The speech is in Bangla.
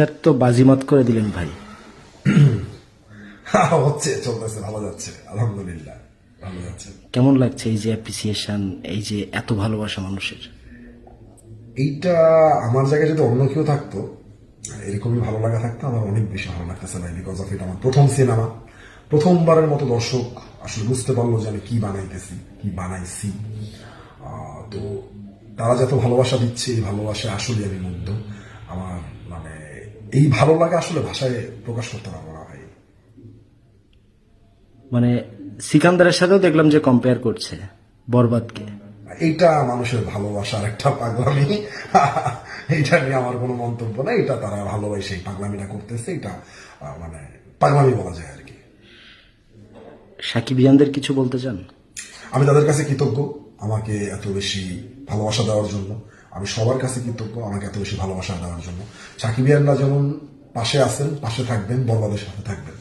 যার তো বাজিমাত করে দিলেন ভাই। হচ্ছে চলতেছে ভালো যাচ্ছে আলহামদুলিল্লাহ ভালো যাচ্ছে। কেমন লাগছে এই যে অ্যাপ্রিসিয়েশন এই যে এত ভালোবাসা মানুষের? এইটা আমার জায়গায় যদি অন্য কেউ থাকতো এরকমই ভালো লাগা থাকতো আমার অনেক বেশি ভালো লাগতেছে ভাই বিকজ অফ এটা আমার প্রথম সিনেমা প্রথমবারের মতো দর্শক আসলে বুঝতে পারল যে আমি কি বানাইতেছি কি বানাইছি। তো তারা যত ভালোবাসা দিচ্ছে এই ভালোবাসা আসলে আমি মুগ্ধ। আমার মানে এই ভালো লাগা আসলে ভাষায় প্রকাশ করতে পারব না ভাই। মানে সিকান্দারের সাথেও দেখলাম যে কম্পেয়ার করছে বরবাদকে। এইটা মানুষের ভালোবাসার একটা পাগলামি। এইটা নিয়ে আমার কোনো মন্তব্য নেই এটা তারা ভালোবাসে এই পাগলামিটা করতেছে এটা মানে পাগলামি বলা যায় আর কি। সাকিব ইয়ানদের কিছু বলতে চান? আমি তাদের কাছে কৃতজ্ঞ আমাকে এত বেশি ভালোবাসা দেওয়ার জন্য। আমি সবার কাছে কৃতজ্ঞ, আমাকে এত বেশি ভালোবাসা দেওয়ার জন্য। সাকিবিয়ানরা যেমন পাশে আছেন, পাশে থাকবেন, বরবাদের সাথে থাকবেন।